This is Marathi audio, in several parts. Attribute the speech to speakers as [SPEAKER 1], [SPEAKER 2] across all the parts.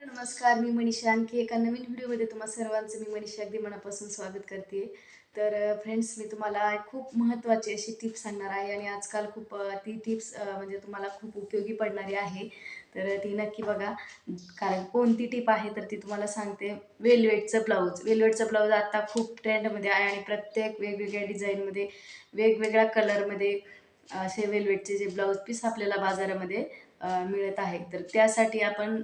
[SPEAKER 1] नमस्कार मी मनीषा. आणखी एका नवीन व्हिडिओमध्ये तुम्हा सर्वांचं मी मनीषा अगदी मनापासून स्वागत करते. तर फ्रेंड्स मी तुम्हाला खूप महत्त्वाची अशी टिप्स सांगणार आहे आणि आजकाल खूप ती टिप्स म्हणजे तुम्हाला खूप उपयोगी पडणारी आहे. तर ती नक्की बघा. कारण कोणती टिप आहे तर ती तुम्हाला सांगते. वेलवेटचं ब्लाऊज. वेलवेटचं ब्लाऊज आत्ता खूप ट्रेंडमध्ये आहे आणि प्रत्येक वेगवेगळ्या डिझाईनमध्ये वेगवेगळ्या कलरमध्ये असे वेलवेटचे जे ब्लाऊज पीस आपल्याला बाजारामध्ये मिळत आहे तर त्यासाठी आपण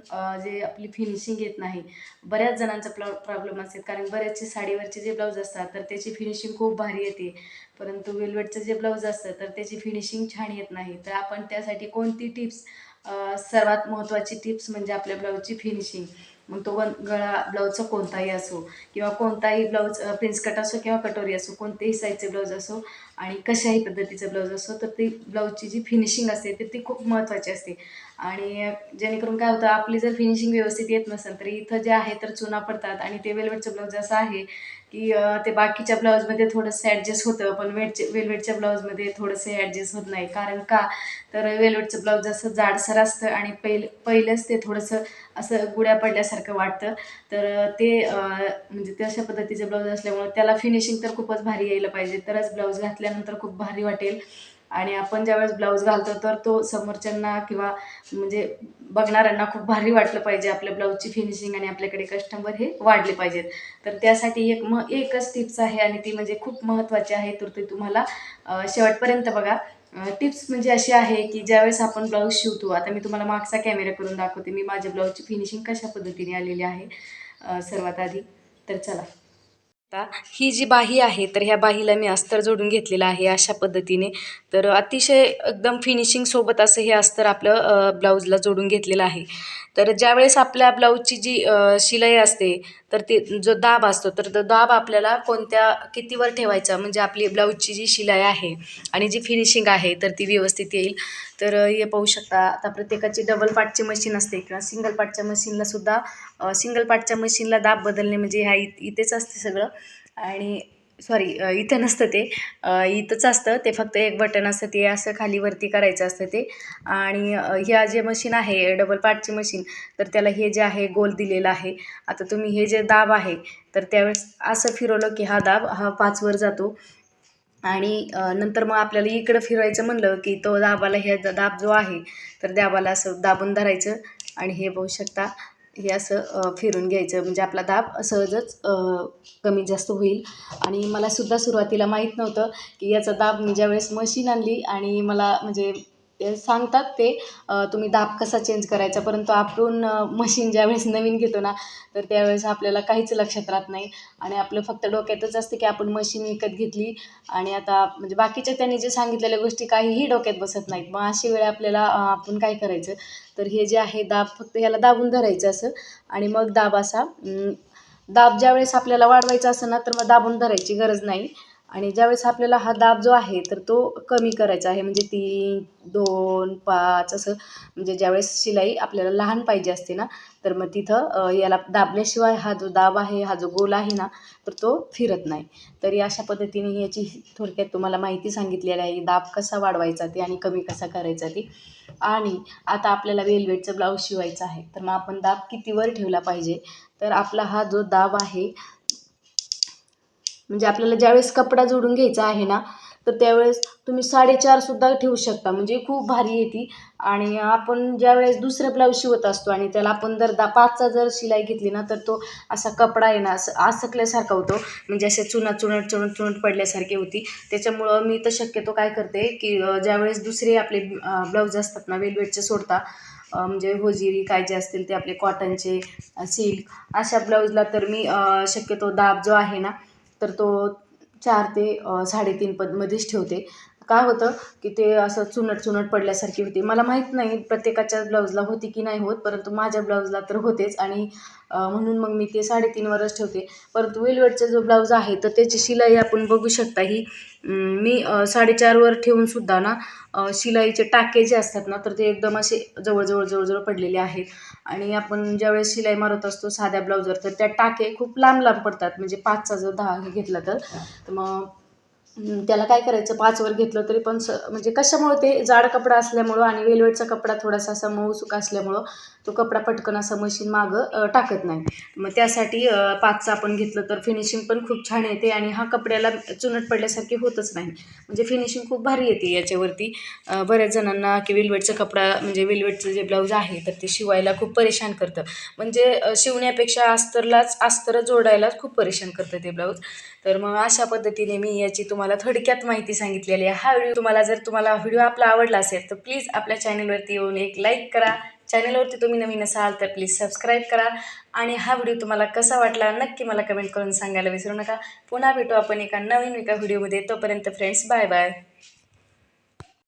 [SPEAKER 1] जे आपली फिनिशिंग येत नाही बऱ्याच जणांचा प्लॉ प्रॉब्लेम असतात. कारण बरेचसे साडीवरचे जे ब्लाऊज असतात तर त्याची फिनिशिंग खूप भारी येते. परंतु वेलवेटचं जे ब्लाऊज असतं तर त्याची फिनिशिंग छान येत नाही. तर आपण त्यासाठी कोणती टिप्स सर्वात महत्त्वाची टिप्स म्हणजे आपल्या ब्लाऊजची फिनिशिंग मग तो वन गळा ब्लाऊजचा कोणताही असो किंवा कोणताही ब्लाऊज प्रिन्स कट असो किंवा कटोरी असो कोणतेही साईजचे ब्लाऊज असो आणि कशाही पद्धतीचं ब्लाऊज असो तर ती ब्लाऊजची जी फिनिशिंग असते तर ती खूप महत्त्वाची असते. आणि जेणेकरून काय होतं आपली जर फिनिशिंग व्यवस्थित येत नसेल तर इथं जे आहे तर चुना पडतात आणि ते वेलवेटचं ब्लाऊज असं आहे की ते बाकीच्या ब्लाऊजमध्ये थोडंसं ॲडजस्ट होतं पण वेटचे वेलवेटच्या ब्लाऊजमध्ये थोडंसं ॲडजस्ट होत नाही. कारण का? तर वेलवेटचं ब्लाऊज असं जाडसर असतं आणि पहिल पहिलंच ते थोडंसं असं गुड्या पडल्यासारखं वाटतं. तर ते म्हणजे ते अशा पद्धतीचे ब्लाऊज असल्यामुळं त्याला फिनिशिंग तर खूपच भारी यायला पाहिजे. तरच ब्लाऊज घातल्यानंतर खूप भारी वाटेल. आणि आपण ज्यावेळेस ब्लाऊज घालतो तर तो समोरच्यांना किंवा म्हणजे बघणाऱ्यांना खूप भारी वाटलं पाहिजे आपल्या ब्लाऊजची फिनिशिंग आणि आपल्याकडे कस्टमर हे वाढले पाहिजेत. तर त्यासाठी एक म एकच टिप्स आहे आणि ती म्हणजे खूप महत्त्वाची आहे. तर ते तुम्हाला शेवटपर्यंत बघा. टिप्स म्हणजे अशी आहे की ज्यावेळेस आपण ब्लाऊज शिवतो आता मी तुम्हाला मागचा कॅमेरा करून दाखवते. मी माझ्या ब्लाऊजची फिनिशिंग कशा पद्धतीने आलेली आहे सर्वात आधी. तर चला. आता. ही जी बाही आहे तर ह्या बाहीला मी अस्तर जोडून घेतलेलं आहे अशा पद्धतीने. तर अतिशय एकदम फिनिशिंग सोबत असं हे अस्तर आपलं ब्लाऊजला जोडून घेतलेलं आहे. तर ज्यावेळेस आपल्या ब्लाऊजची जी शिलाई असते तर ते जो दाब असतो तर तो दाब आपल्याला कोणत्या कितीवर ठेवायचा म्हणजे आपली ब्लाऊजची जी शिलाई आहे आणि जी फिनिशिंग आहे तर ती व्यवस्थित येईल. तर हे पाहू शकता आता प्रत्येकाची डबल पार्टची मशीन असते किंवा सिंगल पार्टच्या मशीनलासुद्धा सिंगल पार्टच्या मशीनला दाब बदलणे म्हणजे ह्या इ इथेच असते सगळं. आणि सॉरी इथं नसतं ते. इथंच असतं. ते फक्त एक बटन असतं. ते असं खाली वरती करायचं असतं ते. आणि ह्या जे मशीन आहे डबल पार्टची मशीन तर त्याला हे जे आहे गोल दिलेलं आहे. आता तुम्ही हे जे दाब आहे तर त्यावेळेस असं फिरवलं की हा दाब हा पाचवर जातो. आणि नंतर मग आपल्याला इकडं फिरवायचं म्हणलं की तो दाबाला हे दाब जो आहे तर दाबाला असं दाबून धरायचं. आणि हे बघू शकता हे असं फिरून घ्यायचं. म्हणजे आपला दाब सहजच कमी जास्त होईल. आणि मला सुद्धा सुरुवातीला माहीत नव्हतं की याचा दाब मी ज्यावेळेस मशीन आणली आणि मला म्हणजे सांगतात ते. तुम्ही दाब कसा चेंज करायचा? परंतु आपण मशीन ज्यावेळेस नवीन घेतो ना तर त्यावेळेस आपल्याला काहीच लक्षात राहत नाही. आणि आपलं फक्त डोक्यातच असतं की आपण मशीन विकत घेतली आणि आता म्हणजे बाकीच्या त्यांनी जे सांगितलेल्या गोष्टी काहीही डोक्यात बसत नाहीत. मग अशी वेळ आपल्याला आपण काय करायचं? तर हे जे आहे दाब फक्त ह्याला दाबून धरायचं असं. आणि मग दाब असा दाब ज्यावेळेस आपल्याला वाढवायचा असं ना तर मग दाबून धरायची गरज नाही. आणि ज्यावेळेस आपल्याला हा दाब जो आहे तर तो कमी करायचा आहे. म्हणजे तीन दोन पाच असं. म्हणजे ज्यावेळेस शिलाई आपल्याला लहान पाहिजे असते ना तर मग तिथं याला दाबल्याशिवाय हा जो दाब आहे हा जो गोल आहे ना तर तो फिरत नाही. तरी अशा पद्धतीने याची थोडक्यात तुम्हाला माहिती सांगितलेली आहे दाब कसा वाढवायचा ते आणि कमी कसा करायचा ते. आणि आता आपल्याला वेलवेटचं ब्लाऊज शिवायचं आहे. तर मग आपण दाब कितीवर ठेवला पाहिजे? तर आपला हा जो दाब आहे म्हणजे आपल्याला ज्यावेळेस कपडा जोडून घ्यायचा आहे ना तर त्यावेळेस तुम्ही साडेचारसुद्धा ठेवू शकता. म्हणजे खूप भारी येते आणि आपण ज्यावेळेस दुसरं ब्लाऊज शिवत असतो आणि त्याला आपण जर दा पाचचा जर शिलाई घेतली ना तर तो असा कपडा आहे ना असं आसकल्यासारखा होतो. म्हणजे असे चुना चुनट चुनट चुनट पडल्यासारखी होती. त्याच्यामुळं मी तर शक्यतो काय करते की ज्यावेळेस दुसरे आपले ब्लाऊज असतात ना वेलवेटचे सोडता म्हणजे होजिरी काय जे असतील ते आपले कॉटनचे सिल्क अशा ब्लाऊजला तर मी शक्यतो दाब जो आहे ना तर तो चार ते साडेतीन साडेतीन पदमध्येच ठेवते. काय होतं की ते असं चुनट चुनट पडल्यासारखी होती. मला माहीत नाही प्रत्येकाच्या ब्लाऊजला होती की नाही होत परंतु माझ्या ब्लाऊजला तर होतेच आणि म्हणून मग मी ते साडेतीनवरच ठेवते. परंतु वेलवेटचा जो ब्लाऊज आहे तर त्याची शिलाई आपण बघू शकता ही मी साडेचारवर ठेवूनसुद्धा ना शिलाईचे टाके जे असतात ना तर ते एकदम असे जवळजवळ जवळजवळ पडलेले आहेत. आणि आपण ज्यावेळेस शिलाई मारत असतो साध्या ब्लाऊजवर तर त्या टाके खूप लांब लांब पडतात. म्हणजे पाचचा जर दहा घेतला तर मग त्याला काय करायचं? पाचवर घेतलं तरी पण स म्हणजे कशामुळं ते जाड कपडा असल्यामुळं आणि वेलवेटचा कपडा थोडासा असा सुका असल्यामुळं तो कपडा पटकन असा मशीन मागं टाकत नाही. मग त्यासाठी पाचचं आपण घेतलं तर फिनिशिंग पण खूप छान येते आणि हा कपड्याला चुनट पडल्यासारखी होतच नाही. म्हणजे फिनिशिंग खूप भारी येते याच्यावरती. बऱ्याच जणांना की वेल्वेटचा कपडा म्हणजे वेल्वेटचं जे ब्लाऊज आहे तर ते शिवायला खूप परेशान करतं. म्हणजे शिवण्यापेक्षा अस्तरलाच अस्तर जोडायलाच खूप परेशान करतं ते ब्लाऊज तर मग अशा पद्धतीने मी याची तुम्हाला तुम्हाला थोडक्यात माहिती सांगितलेली आहे. हा व्हिडिओ तुम्हाला जर तुम्हाला व्हिडिओ आपला आवडला असेल तर प्लीज आपल्या चॅनलवरती येऊन एक लाईक करा. चॅनलवरती तुम्ही नवीन असाल तर प्लीज सबस्क्राईब करा. आणि हा व्हिडिओ तुम्हाला कसा वाटला नक्की मला कमेंट करून सांगायला विसरू नका. पुन्हा भेटू आपण एका नवीन एका व्हिडिओमध्ये. तोपर्यंत फ्रेंड्स बाय बाय